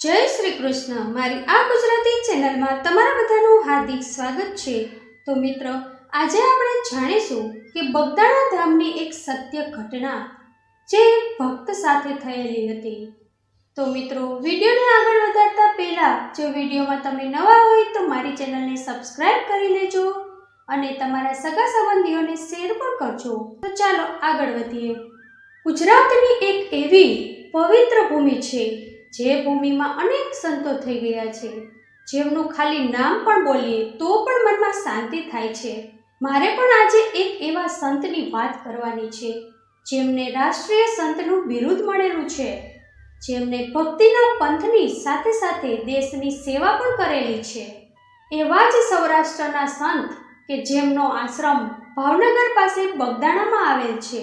જય શ્રી કૃષ્ણ. મારી આ ગુજરાતી ચેનલમાં તમારા બધાનું હાર્દિક સ્વાગત છે. તો મિત્રો, આજે આપણે જાણીશું કે બગદાણા ધામની એક સત્ય ઘટના જે ભક્ત સાથે થયેલી હતી. તો મિત્રો, વિડીયોને આગળ વધારતા પહેલાં, જો વિડીયોમાં તમે નવા હોય તો મારી ચેનલને સબસ્ક્રાઈબ કરી લેજો અને તમારા સગા સંબંધીઓને શેર પણ કરજો. તો ચાલો આગળ વધીએ. ગુજરાતની એક એવી પવિત્ર ભૂમિ છે જે ભૂમિમાં અનેક સંતો થઈ ગયા છે. જેમનું ખાલી નામ પણ બોલીએ તો પણ મનમાં શાંતિ થાય છે. મારે પણ આજે એક એવા સંતની વાત કરવાની છે, જેમને રાષ્ટ્રીય સંતનું બિરુદ મળેલું છે. જેમને ભક્તિના પંથની સાથે સાથે દેશની સેવા પણ કરેલી છે. એવા જ સૌરાષ્ટ્રના સંત કે જેમનો આશ્રમ ભાવનગર પાસે બગદાણામાં આવેલ છે.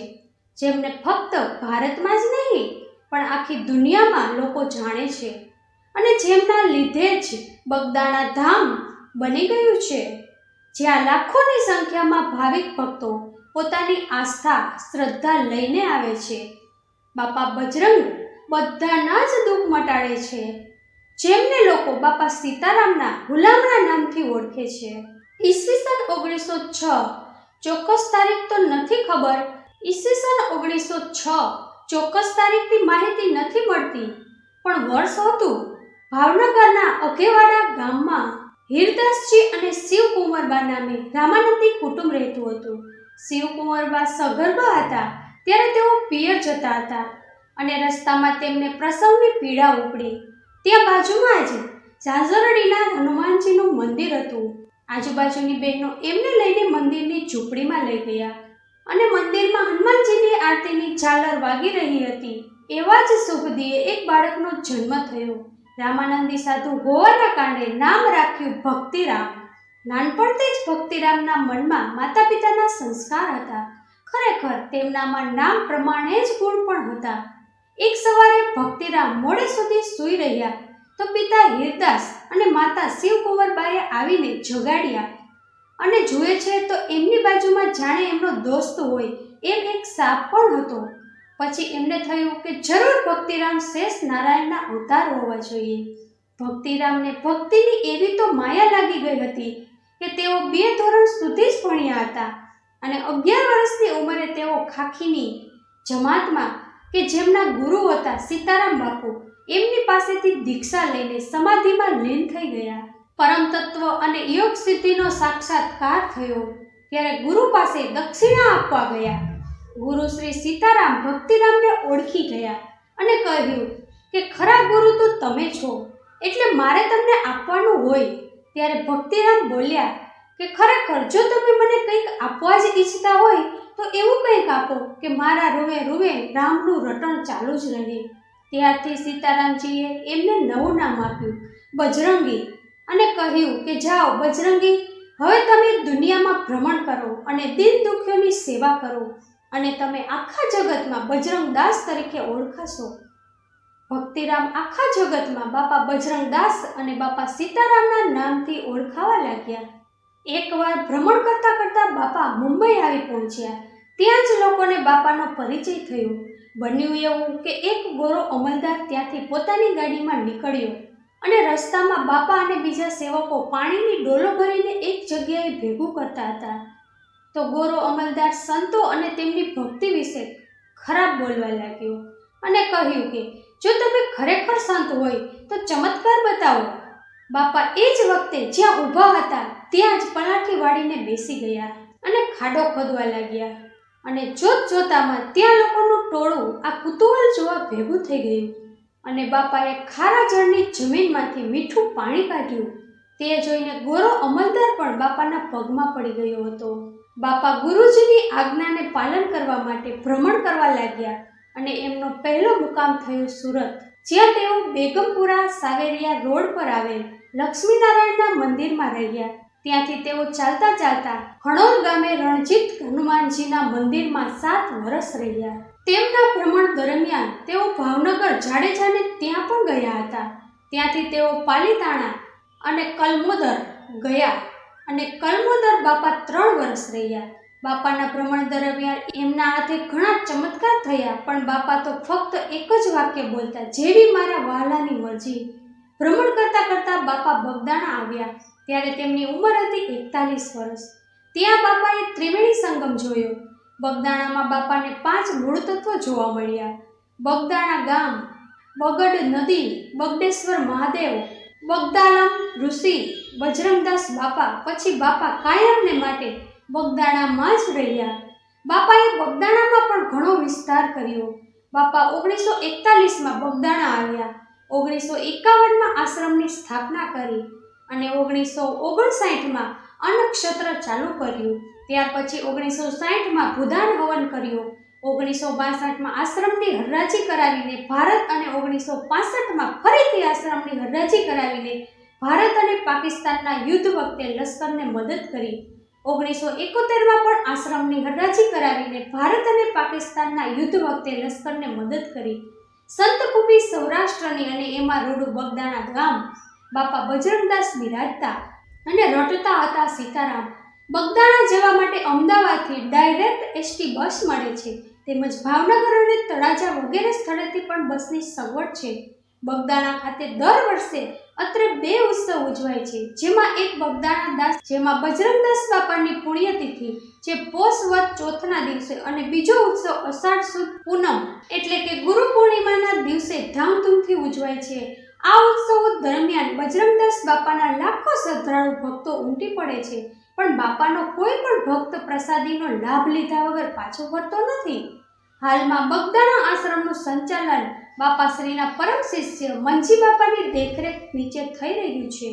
જેમને ફક્ત ભારતમાં જ નહીં પણ આખી દુનિયામાં લોકો જાણે છે. અને જેમના લીધે જ બગદાણા ધામ બની ગયું છે. જ્યાં લાખોની સંખ્યામાં ભાવિક ભક્તો પોતાની આસ્થા, શ્રદ્ધા લઈને આવે છે. બાપા બજરંગ બધાના જ દુઃખ મટાડે છે. જેમને લોકો બાપા સીતારામના ગુલામના નામથી ઓળખે છે. ઈસવીસન ઓગણીસો છ ચોક્કસ તારીખ તો નથી ખબર. ઈસવીસન ઓગણીસો છ ચોક્કસ તારીખની માહિતી નથી મળતી. પણ વર્ષ હતું, ભાવનગરના અઘેવાડા ગામમાં હીરદાસજી અને શિવકુંવરબા નામે રામાનંદી કુટુંબ રહેતું હતું. શિવકુંવરબા સગર્ભા હતા, ત્યારે તેઓ પિયર જતા હતા અને રસ્તામાં તેમને પ્રસવની પીડા ઉપડી. ત્યાં બાજુમાં જ ઝાઝરડીના હનુમાનજીનું મંદિર હતું. આજુબાજુની બહેનો એમને લઈને મંદિરની ઝૂંપડીમાં લઈ ગયા. અને મંદિરમાં હનુમાનજીની આરતીની ઝાલર વાગી રહી હતી. એવા જ સુખદીએ એક બાળકનો જન્મ થયો. રામાનંદી સાધુ હોવાના કારણે નામ રાખ્યું ભક્તિરામ. નાનપણથી જ ભક્તિરામના મનમાં માતા પિતાના સંસ્કાર હતા. ખરેખર તેમનામાં નામ પ્રમાણે જ ગુણ પણ હતા. એક સવારે ભક્તિરામ મોડે સુધી સૂઈ રહ્યા તો પિતા હીરદાસ અને માતા શિવકુંવરબાએ આવીને જગાડ્યા. અને જુએ છે તો એમની બાજુમાં જાણે એમનો દોસ્ત હોય, એમ એક સાપ પણ હતો. પછી એમને થયું કે જરૂર ભક્તિરામ શેષ નારાયણના અવતાર હોવા જોઈએ. ભક્તિરામને ભક્તિની એવી તો માયા લાગી ગઈ હતી કે તેઓ બે ધોરણ સુધી જ ભણ્યા હતા અને અગિયાર વર્ષની ઉંમરે તેઓ ખાખીની જમાતમાં કે જેમના ગુરુ હતા સીતારામ બાપુ એમની પાસેથી દીક્ષા લઈને સમાધિમાં લીન થઈ ગયા. પરમ અને યોગ સિદ્ધિનો સાક્ષાત્કાર થયો. ત્યારે ગુરુ પાસે દક્ષિણા આપવા ગયા. ગુરુ શ્રી સીતારામ ભક્તિરામને ઓળખી ગયા અને કહ્યું કે, ખરા ગુરુ તો તમે છો. એટલે મારે તમને આપવાનું હોય. ત્યારે ભક્તિરામ બોલ્યા કે, ખરેખર જો તમે મને કંઈક આપવા જ ઈચ્છતા હોય, તો એવું કંઈક આપો કે મારા રૂવે રૂવે રામનું રટણ ચાલુ જ રહે. ત્યારથી સીતારામજીએ એમને નવું નામ આપ્યું. બજરંગી અને કહ્યું કે જાઓ બજરંગી, હવે તમે દુનિયામાં ભ્રમણ કરો અને દિન દુખ્યોની સેવા કરો અને તમે આખા જગતમાં બજરંગદાસ તરીકે ઓળખાશો. ભક્તિરામ આખા જગતમાં બાપા બજરંગદાસ અને બાપા સીતારામના નામથી ઓળખાવા લાગ્યા. એકવાર ભ્રમણ કરતા કરતા બાપા મુંબઈ આવી પહોંચ્યા. ત્યાં જ લોકોને બાપાનો પરિચય થયો. બન્યું એવું કે એક ગોરો અમલદાર ત્યાંથી પોતાની ગાડીમાં નીકળ્યો. અને રસ્તામાં બાપા અને બીજા સેવકો પાણીની ડોલો ભરીને એક જગ્યાએ ભેગું કરતા હતા. તો ગોરો અમલદાર સંતો અને તેમની ભક્તિ વિશે ખરાબ બોલવા લાગ્યો અને કહ્યું કે, જો તમે ખરેખર સંત હોય, તો ચમત્કાર બતાવો. બાપા એ જ વખતે જ્યાં ઊભા હતા, ત્યાં જ પલાઠી વાળીને બેસી ગયા અને ખાડો ખોદવા લાગ્યા. અને જોત જોતામાં ત્યાં લોકોનું ટોળું આ કુતૂહલ જોવા ભેગું થઈ ગયું. અને બાપાએ ખારા જળની જમીનમાંથી મીઠું પાણી કાઢ્યું. તે જોઈને ગોરો અમલદાર પણ બાપાના પગમાં પડી ગયો હતો. બાપા ગુરુજીની આજ્ઞાને પાલન કરવા માટે ભ્રમણ કરવા લાગ્યા અને એમનો પહેલો મુકામ થયો સુરત, જ્યાં તેઓ બેગમપુરા સાવેરિયા રોડ પર આવેલ લક્ષ્મીનારાયણના મંદિરમાં રહ્યા. ત્યાંથી તેઓ ચાલતા ચાલતા હણોલ ગામે રણજીત હનુમાનજીના મંદિરમાં સાત વર્ષ રહ્યા. તેમના ભ્રમણ દરમિયાન તેઓ ભાવનગર, જાડેજાને ત્યાં પણ ગયા હતા. ત્યાંથી તેઓ પાલીતાણા અને કલમોદર ગયા અને કલમોદર બાપા ત્રણ વર્ષ રહ્યા. બાપાના ભ્રમણ દરમિયાન એમના હાથે ઘણા ચમત્કાર થયા, પણ બાપા તો ફક્ત એક જ વાક્ય બોલતા, જેવી મારા વહાલાની મરજી. ભ્રમણ કરતા કરતા બાપા બગદાણા આવ્યા. ત્યારે તેમની ઉંમર હતી એકતાલીસ વર્ષ. ત્યાં બાપાએ ત્રિવેણી સંગમ જોયો. બગદાણામાં બાપાને પાંચ મૂળ તત્વો જોવા મળ્યા. બગદાણા ગામ, બગડ નદી, બગડેશ્વર મહાદેવ, બગદાલમ ઋષિ, બજરંગદાસ બાપા, પછી બાપા કાયમને માટે બગદાણામાં જ રહ્યા. બાપાએ બગદાણામાં પણ ઘણો વિસ્તાર કર્યો. બાપા ઓગણીસો એકતાલીસમાં બગદાણા આવ્યા. ઓગણીસો એકાવનમાં આશ્રમની સ્થાપના કરી અને ઓગણીસો ઓગણસાઠમાં અન્નક્ષત્ર ચાલુ કર્યું. ત્યાર પછી ઓગણીસો સાઠમાં ભૂદાન હવન કર્યું. ઓગણીસો બાસઠમાં આશ્રમની હરરાજી કરાવીને ભારત અને ઓગણીસો પાસઠમાં ફરીથી આશ્રમની હરરાજી કરાવીને ભારત અને પાકિસ્તાનના યુદ્ધ વખતે લશ્કરને મદદ કરી. ઓગણીસો એકોતેરમાં પણ આશ્રમની હરરાજી કરાવીને ભારત અને પાકિસ્તાનના યુદ્ધ વખતે લશ્કરને મદદ કરી. સંતભૂમિ સૌરાષ્ટ્રની અને એમાં રોડુ બગદાણા ગામ, બાપા બજરંગદાસ બિરાજતા અને રટતા હતા સીતારામ બગદાણા જવા માટે અમદાવાદથી ડાયરેક્ટ એસટી બસ મળે છે, તેમજ ભાવનગર અને તળાજા વગેરે સ્થળેથી પણ બસની સગવડ છે. બગદાણા ખાતે દર વર્ષે અત્રે બે ઉત્સવ ઉજવાય છે, જેમાં એક બગદાણા દાસ, જેમાં બજરંગદાસ બાપાની પુણ્યતિથિ, જે પોષ વત ચોથના દિવસે અને બીજો ઉત્સવ અષાઢ સુદ પૂનમ એટલે કે ગુરુ પૂર્ણિમાના દિવસે ધામધૂમથી ઉજવાય છે. આ ઉત્સવો દરમિયાન બજરંગદાસ બાપાના લાખો શ્રદ્ધાળુ ભક્તો ઉમટી પડે છે. પણ બાપાનો કોઈ પણ ભક્ત પ્રસાદીનો લાભ લીધા વગર પાછો ફરતો નથી. હાલમાં બગદાણા આશ્રમનું સંચાલન બાપાશ્રીના પરમ શિષ્ય મંજી બાપાની દેખરેખ નીચે થઈ રહ્યું છે.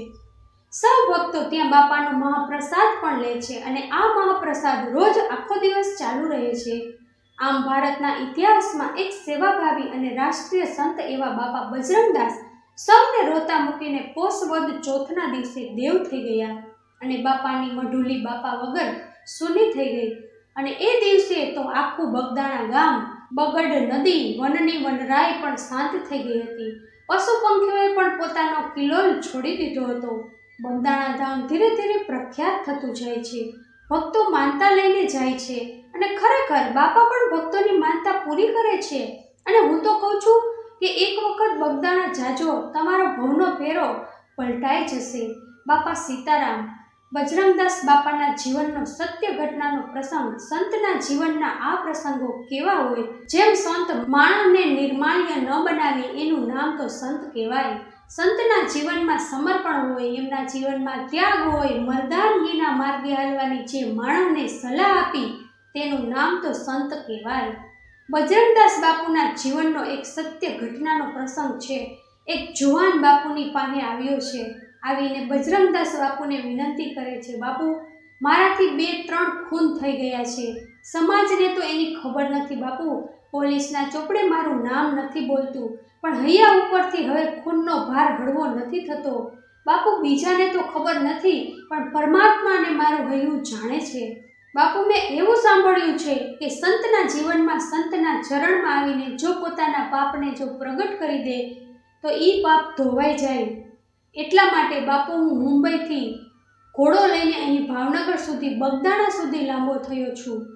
સૌ ભક્તો ત્યાં બાપાનો મહાપ્રસાદ પણ લે છે અને આ મહાપ્રસાદ રોજ આખો દિવસ ચાલુ રહે છે. આમ ભારતના ઇતિહાસમાં એક સેવાભાવી અને રાષ્ટ્રીય સંત એવા બાપા બજરંગદાસ સૌને રોતા મૂકીને પોષવદ ચોથના દિવસે દેવ થઈ ગયા. અને બાપાની મઢુલી બાપા વગર સૂની થઈ ગઈ. અને એ દિવસે તો આખું બગદાણા ગામ, બગડ નદી, વનની વનરાય પણ શાંત થઈ ગઈ હતી. પશુ પંખીઓએ પણ પોતાનો કિલ્લો છોડી દીધો હતો. બગદાણા ધામ ધીરે ધીરે પ્રખ્યાત થતું જાય છે. ભક્તો માનતા લઈને જાય છે. અને ખરેખર બાપા પણ ભક્તોની માનતા પૂરી કરે છે. અને હું તો કહું છું કે એક વખત બગદાણા જાજો, તમારો ભવનો ફેરો પલટાઈ જશે. બાપા સીતારામ બજરંગદાસ બાપાના જીવનનો સત્ય ઘટનાનો પ્રસંગ સંતના જીવનના આ પ્રસંગો કેવા હોય? જેમ સંત માણસને નિર્માણ્ય ન બનાવે એનું નામ તો સંત કહેવાય. સંતના જીવનમાં સમર્પણ હોય, એમના જીવનમાં ત્યાગ હોય, મર્દાનગીના માર્ગે હાલવાની જે માણસને સલાહ આપી તેનું નામ તો સંત કહેવાય. બજરંગદાસ બાપુના જીવનનો એક સત્ય ઘટનાનો પ્રસંગ છે. એક જુવાન બાપુની પાસે આવ્યો છે. આવીને બજરંગદાસ બાપુને વિનંતી કરે છે, બાપુ, મારાથી બે, ત્રણ ખૂન થઈ ગયા છે. સમાજને તો એની ખબર નથી, બાપુ. પોલીસના ચોપડે મારું નામ નથી બોલતું, પણ હૈયા ઉપરથી હવે ખૂનનો ભાર હળવો નથી થતો. બાપુ, બીજાને તો ખબર નથી, પણ પરમાત્માને મારું હૈયું જાણે છે. બાપુ, મેં એવું સાંભળ્યું છે કે સંતના જીવનમાં સંતના ચરણમાં આવીને જો પોતાના પાપને જો પ્રગટ કરી દે, તો એ પાપ ધોવાઈ જાય. એટલા માટે બાપુ, હું મુંબઈથી ઘોડો લઈને અહીં ભાવનગર સુધી, બગદાણા સુધી લાંબો થયો છું.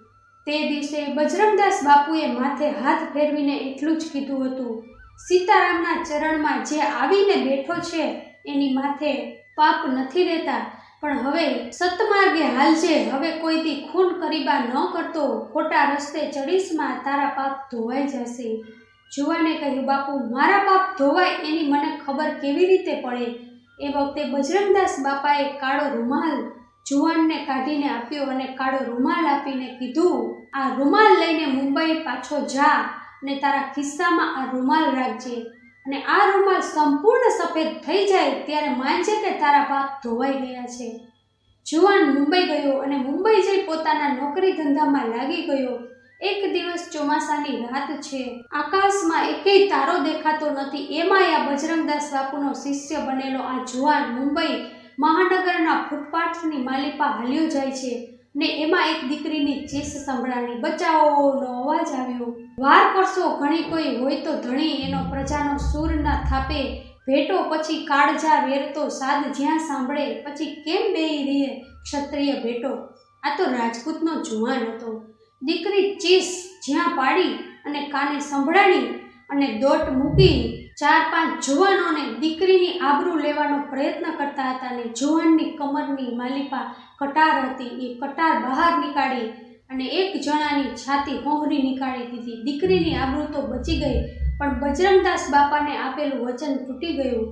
તે દિવસે બજરંગદાસ બાપુએ માથે હાથ ફેરવીને એટલું જ કીધું હતું, સીતારામના ચરણમાં જે આવીને બેઠો છે, એની માથે પાપ નથી રહેતા. પણ હવે સતમાર્ગે હાલજે હવે કોઈથી ખૂન કરીબા ન કરતો, ખોટા રસ્તે ચડીશમાં તારા પાપ ધોવાઈ જશે. જુવાને કહ્યું, બાપુ, મારા પાપ ધોવાય એની મને ખબર કેવી રીતે પડે? એ વખતે બજરંગદાસ બાપાએ કાળો રૂમાલ જુવાનને કાઢીને આપ્યો અને કાળો રૂમાલ આપીને કીધું, આ રૂમાલ લઈને મુંબઈ પાછો જા અને તારા ખિસ્સામાં આ રૂમાલ રાખજે. અને આ રૂમાલ સંપૂર્ણ સફેદ થઈ જાય ત્યારે માનજે કે તારા પાપ ધોવાઈ ગયા છે. જુવાન મુંબઈ ગયો અને મુંબઈ જઈ પોતાના નોકરી ધંધામાં લાગી ગયો. એક દિવસ ચોમાસાની રાત છે. આકાશમાં એકેય તારો દેખાતો નથી. એમાં આ બજરંગદાસ બાપુનો શિષ્ય બનેલો આ જુવાન મુંબઈ મહાનગરના ફૂટપાથની માલિપા હાલ્યો જાય છે ને એમાં એક દીકરીની ચીસ સંભળાણી બચાવોનો અવાજ આવ્યો. વાર કરશો ઘણી કોઈ હોય તો ધણી એનો પ્રજાનો સૂર ના થાપે. ભેટો પછી કાળજા વેરતો સાદ જ્યાં સાંભળે. પછી કેમ બેહી રહે ક્ષત્રિય ભેટો? આ તો રાજપૂતનો જુવાન હતો. દીકરી ચીસ જ્યાં પાડી અને કાને સંભળાણી અને દોટ મૂકી ચાર પાંચ જુવાનોને દીકરીની આબરૂ લેવાનો પ્રયત્ન કરતા હતા અને જુવાનની કમરની માલિપા કટાર હતી. એ કટાર બહાર નીકાળી અને એક જણાની છાતી હોહરી નીકાળી દીધી. દીકરીની આબરૂ તો બચી ગઈ, પણ બજરંગદાસ બાપાને આપેલું વચન તૂટી ગયું.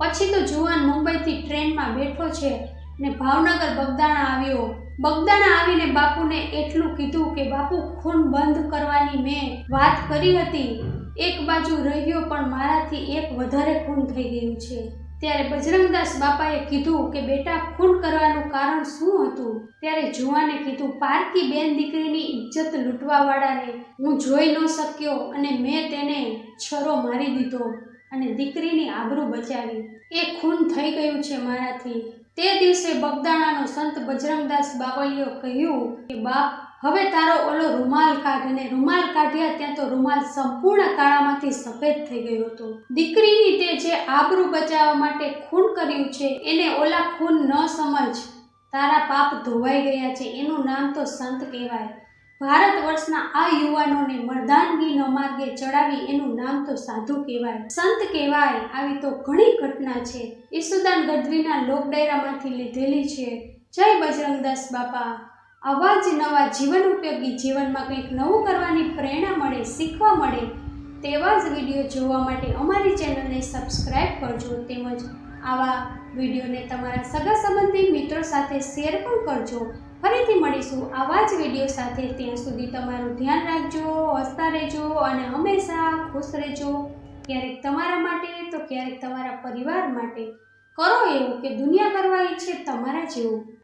પછી તો જુવાન મુંબઈથી ટ્રેનમાં બેઠો છે ને ભાવનગર બગદાણા આવ્યો. બગદાણા આવીને બાપુને એટલું કીધું કે, બાપુ, ખૂન બંધ કરવાની મેં વાત કરી હતી. એક બાજુ રહ્યો પણ મારાથી એક વધારે ખૂન થઈ ગયું છે. ત્યારે બજરંગદાસ બાપાએ કીધું કે, બેટા, ખૂન કરવાનું કારણ શું હતું? ત્યારે જુવાને કીધું, પારકી બેન દીકરીની ઇજ્જત લૂંટવાવાળાને હું જોઈ ન શક્યો અને મેં તેને છરો મારી દીધો અને દીકરીની આબરૂ બચાવી. એ ખૂન થઈ ગયું છે મારાથી. તે દિવસે બગદાણાનો સંત બજરંગદાસ બાવળીઓ કહ્યું કે, બાપ, હવે તારો ઓલો રૂમાલ કાઢ. અને રૂમાલ કાઢ્યા ત્યાં તો રૂમાલ સંપૂર્ણ કાળામાંથી સફેદ થઈ ગયો હતો. દીકરીની તે જે આબરૂ બચાવવા માટે ખૂન કર્યું છે, એને ઓલા ખૂન ન સમજ. તારા પાપ ધોવાઈ ગયા છે, એનું નામ તો સંત કહેવાય. ભારત વર્ષના આ યુવાનોને મર્દાનગીનો માર્ગે ચડાવી એનું નામ તો સાધુ કહેવાય. સંત કહેવાય, આવી તો ઘણી ઘટના છે. ઈસુદાન ગઢવીના લોકડાયરામાંથી લીધેલી છે. જય બજરંગદાસ બાપા. આવા જ નવા જીવન ઉપયોગી જીવનમાં કંઈક નવું કરવાની પ્રેરણા મળે, શીખવા મળે, તેવા જ વીડિયો જોવા માટે અમારી ચેનલને સબસ્ક્રાઈબ કરજો. તેમજ આવા વિડીયોને તમારા સગા સંબંધી મિત્રો સાથે શેર પણ કરજો. ફરીથી મળીશું આવા જ વીડિયો સાથે ત્યાં સુધી તમારું ધ્યાન રાખજો, હસતા રહેજો અને હંમેશા ખુશ રહેજો. ક્યારેક તમારા માટે તો ક્યારેક તમારા પરિવાર માટે. કરો એવું કે દુનિયા કરવા ઈચ્છે તમારા જેવું.